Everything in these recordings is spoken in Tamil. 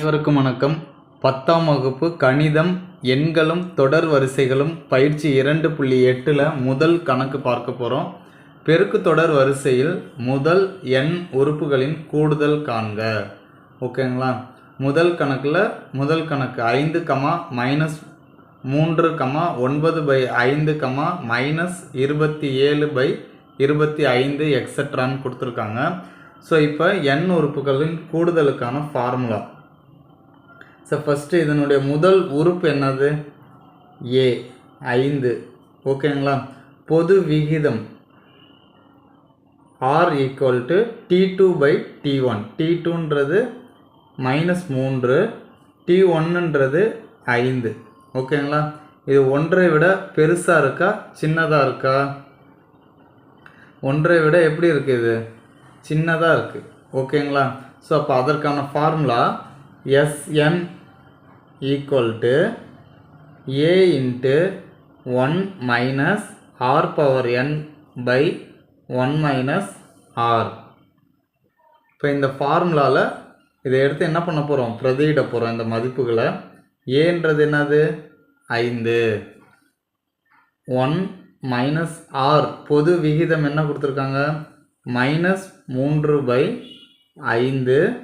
அனைவருக்கும் வணக்கம். பத்தாம் வகுப்பு கணிதம் எண்களும் தொடர் வரிசைகளும் பயிற்சி இரண்டு புள்ளி எட்டில் முதல் கணக்கு பார்க்க போகிறோம் பெருக்கு தொடர் வரிசையில் முதல் எண் உறுப்புகளின் கூடுதல் காண்க. ஓகேங்களா? முதல் கணக்கில் முதல் கணக்கு ஐந்து கமா மைனஸ் மூன்று கமா ஒன்பது பை ஐந்து கமா மைனஸ் இருபத்தி ஏழு பை இருபத்தி ஐந்து எக்ஸட்ரான்னு கொடுத்துருக்காங்க. ஸோ இப்போ எண் உறுப்புகளின் கூடுதலுக்கான ஃபார்முலா ஸோ ஃபஸ்ட்டு இதனுடைய முதல் உறுப்பு என்னது? ஏ ஐந்து. ஓகேங்களா பொது விகிதம் R equal to T two by T one T டூன்றது minus மூன்று. டி ஒன்றுன்றது ஐந்து. ஓகேங்களா இது ஒன்றை விட பெருசாக இருக்கா? சின்னதாக இருக்கா? ஒன்றை விட எப்படி இருக்குது இது? சின்னதாக இருக்குது ஓகேங்களா ஸோ அப்போ அதற்கான formula S N equal to A into one minus R power N by one minus R இப்போ இந்த ஃபார்முலாவில் இதை எடுத்து என்ன பண்ண போகிறோம் பிரதியிட போகிறோம் இந்த மதிப்புகளை. ஏன்றது என்னது? ஐந்து. ஒன் மைனஸ் ஆர் பொது விகிதம் என்ன கொடுத்துருக்காங்க? மைனஸ் மூன்று பை ஐந்து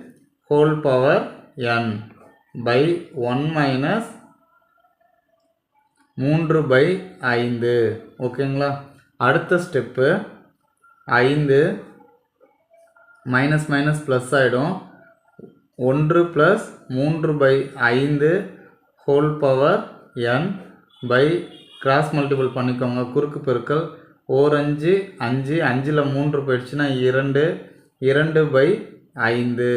whole power N by one minus மூன்று பை ஐந்து. ஓகேங்களா அடுத்த ஸ்டெப்பு ஐந்து மைனஸ் மைனஸ் ப்ளஸ் ஆகிடும் ஒன்று ப்ளஸ் மூன்று பை ஐந்து whole power N by cross multiple பண்ணிக்கோங்க. குறுக்கு பெருக்கல் ஓர் அஞ்சு அஞ்சு அஞ்சில் மூன்று போயிடுச்சுன்னா இரண்டு இரண்டு பை ஐந்து.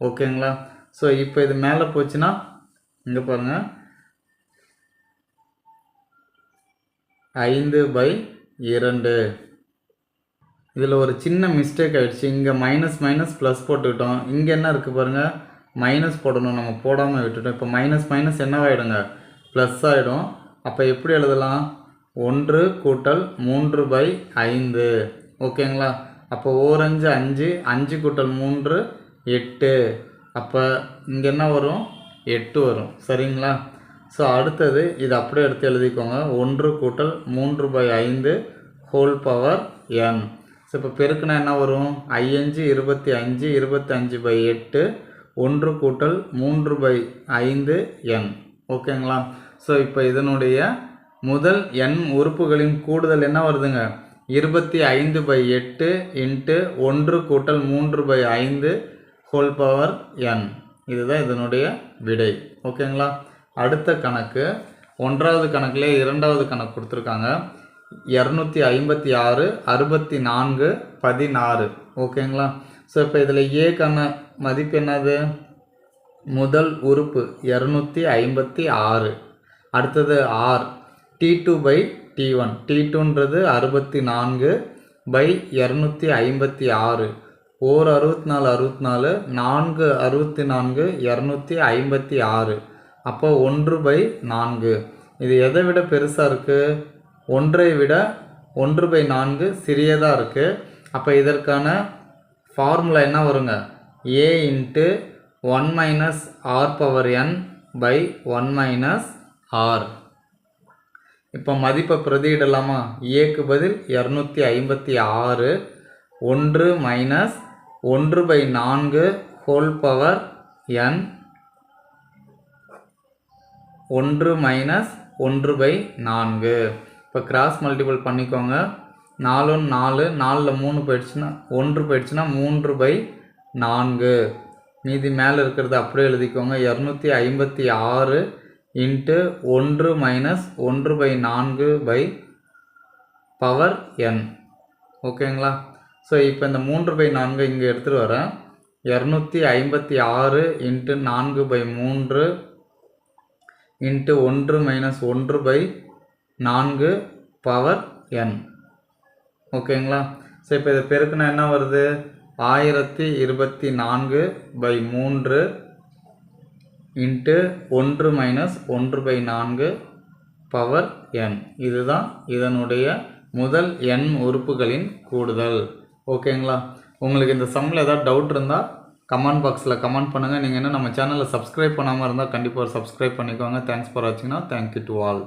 ஓகேங்களா ஸோ இப்போ இது மேலே போச்சுன்னா இங்கே பாருங்கள் ஐந்து பை இரண்டு. இதில் ஒரு சின்ன மிஸ்டேக் ஆகிடுச்சு இங்கே மைனஸ் மைனஸ் ப்ளஸ் போட்டுக்கிட்டோம். இங்கே என்ன இருக்குது பாருங்கள் மைனஸ் போடணும். நம்ம போடாமல் விட்டுட்டோம். இப்போ மைனஸ் மைனஸ் என்னவாயிடுங்க? ப்ளஸ் ஆகிடும் அப்போ எப்படி எழுதலாம்? ஒன்று கூட்டல் மூன்று பை ஐந்து. ஓகேங்களா அப்போ ஓரஞ்சு அஞ்சு அஞ்சு கூட்டல் மூன்று எட்டு. அப்போ இங்கே என்ன வரும்? எட்டு வரும். சரிங்களா? ஸோ அடுத்தது இது அப்படியே எடுத்து எழுதிக்கோங்க. ஒன்று கூட்டல் மூன்று பை ஐந்து ஹோல் பவர் என் ஸோ இப்போ பெருக்குனா என்ன வரும்? ஐயஞ்சு இருபத்தி அஞ்சு இருபத்தி அஞ்சு பை எட்டு ஒன்று கூட்டல் மூன்று பை ஐந்து என் ஓகேங்களா ஸோ இப்போ இதனுடைய முதல் எண் உறுப்புகளின் கூடுதல் என்ன வருதுங்க? இருபத்தி ஐந்து பை எட்டு இன்ட்டு ஒன்று கூட்டல் மூன்று பை ஐந்து ஹோல் பவர் என் இதுதான் இதனுடைய விடை. ஓகேங்களா அடுத்த கணக்கு. ஒன்றாவது கணக்கில் இரண்டாவது கணக்கு கொடுத்துருக்காங்க. இரநூத்தி ஐம்பத்தி ஆறு அறுபத்தி நான்கு பதினாறு. ஓகேங்களா ஸோ இப்போ இதில் ஏக்கான மதிப்பு என்னது? முதல் உறுப்பு இரநூத்தி ஐம்பத்தி ஆறு. அடுத்தது R T two by T one T டூன்றது அறுபத்தி நான்கு பை இரநூத்தி ஐம்பத்தி ஆறு. ஓர் அறுபத்தி நாலு அறுபத்தி நாலு நான்கு அறுபத்தி நான்கு இரநூத்தி ஐம்பத்தி ஆறு. அப்போ ஒன்று பை நான்கு. இது எதை விட பெருசாக இருக்குது ஒன்றை விட ஒன்று பை நான்கு சிறியதாக இருக்குது அப்போ இதற்கான ஃபார்முலா என்ன வருங்க? A into one minus R power N by one minus R இப்போ மதிப்பை பிரதியிடலாமா? ஏக்கு பதில் இரநூத்தி ஐம்பத்தி ஆறு ஒன்று மைனஸ் ஒன்று பை நான்கு ஹோல் பவர் என் ஒன்று மைனஸ் ஒன்று பை நான்கு. இப்போ கிராஸ் மல்டிபிள் பண்ணிக்கோங்க. நாலு நாலு நாலில் மூணு போயிடுச்சுன்னா ஒன்று போயிடுச்சுன்னா மூன்று பை நான்கு. மீதி மேலே இருக்கிறது அப்படியே எழுதிக்கோங்க. இரநூத்தி ஐம்பத்தி ஆறு இன்ட்டு ஒன்று மைனஸ் ஒன்று பை நான்கு பை பவர் என் ஓகேங்களா ஸோ இப்போ இந்த மூன்று பை நான்கு இங்கே எடுத்துகிட்டு வரேன். இரநூத்தி ஐம்பத்தி ஆறு இன்ட்டு நான்கு பை மூன்று இன்ட்டு ஒன்று மைனஸ் ஒன்று பை நான்கு பவர் என் ஓகேங்களா ஸோ இப்போ இது பெருக்குனா என்ன வருது? ஆயிரத்தி இருபத்தி நான்கு பை மூன்று இன்ட்டு ஒன்று மைனஸ் ஒன்று பை நான்கு பவர் என் இதுதான் இதனுடைய முதல் எண் உறுப்புகளின் கூடுதல். ஓகேங்களா? உங்களுக்கு இந்த சம்மில் ஏதாவது டவுட் இருந்தால் கமெண்ட் பாக்ஸில் கமெண்ட் பண்ணுங்கள் நீங்கள் என்ன நம்ம சேனலில் சப்ஸ்கிரைப் பண்ணாமல் இருந்தால் கண்டிப்பாக சப்ஸ்கிரைப் பண்ணிக்கோங்க. தேங்க்ஸ் ஃபார் வாட்சிங்னா தேங்க்யூ டு ஆல்